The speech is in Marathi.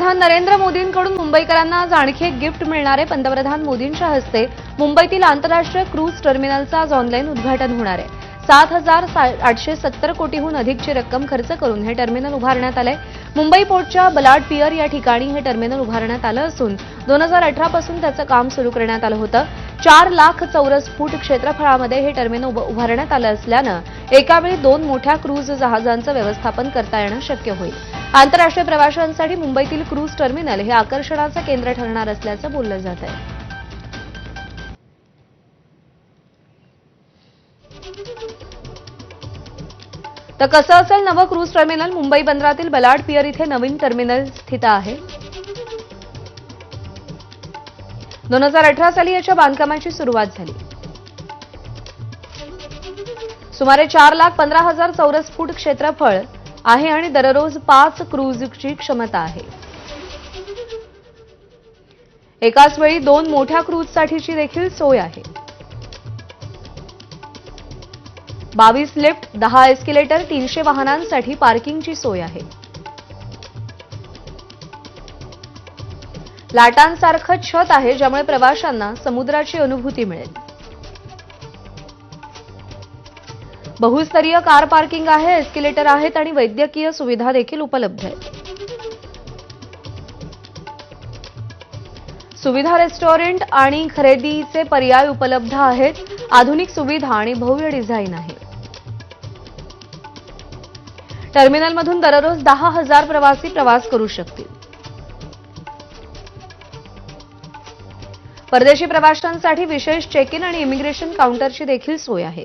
पंतप्रधान नरेंद्र मोदींकडून मुंबईकरांना आज आणखी एक गिफ्ट मिळणार आहे पंतप्रधान मोदींच्या हस्ते मुंबईतील आंतरराष्ट्रीय क्रूज टर्मिनलचं आज ऑनलाईन उद्घाटन होणार आहे. सात हजार आठशे सत्तर कोटीहून अधिकची रक्कम खर्च करून हे टर्मिनल उभारण्यात आलंय. मुंबई पोर्टच्या बलाड पियर या ठिकाणी हे टर्मिनल उभारण्यात आलं असून दोन हजार अठरापासून त्याचं काम सुरू करण्यात आलं होतं. चार लाख चौरस फूट क्षेत्रफळामध्ये हे टर्मिनल उभ- उभारण्यात आलं असल्यानं एकावेळी दोन मोठ्या क्रूज जहाजांचं व्यवस्थापन करता येणं शक्य होईल. आंतरराष्ट्रीय प्रवाशांसाठी मुंबईतील क्रूज टर्मिनल हे आकर्षणाचं केंद्र ठरणार असल्याचं बोललं जात आहे. तर कसं असेल नवं क्रूज टर्मिनल? मुंबई बंदरातील बलाड पियर इथे नवीन टर्मिनल स्थित आहे. दोन हजार अठरा साली याच्या बांधकामाची सुरुवात झाली. सुमारे चार लाख पंधरा हजार चौरस फूट क्षेत्रफळ आहे आणि दररोज पाच क्रूजची क्षमता आहे. एकाच वेळी दोन मोठ्या क्रूजसाठीची देखील सोय आहे. बावीस लिफ्ट दहा एस्केलेटर तीनशे वाहनांसाठी पार्किंगची सोय आहे. लाटांसारखं छत आहे ज्यामुळे प्रवाशांना समुद्राची अनुभूती मिळेल. बहुस्तरीय कार पार्किंग आहे एस्केलेटर आहेत आणि वैद्यकीय सुविधा देखील उपलब्ध आहेत. सुविधा रेस्टॉरंट आणि खरेदीचे पर्याय उपलब्ध आहेत. आधुनिक सुविधा आणि भव्य डिझाईन आहे. टर्मिनलमधून दररोज दहा हजार प्रवासी प्रवास करू शकतील. परदेशी प्रवाशांसाठी विशेष चेक इन आणि इमिग्रेशन काउंटरची देखील सोय आहे.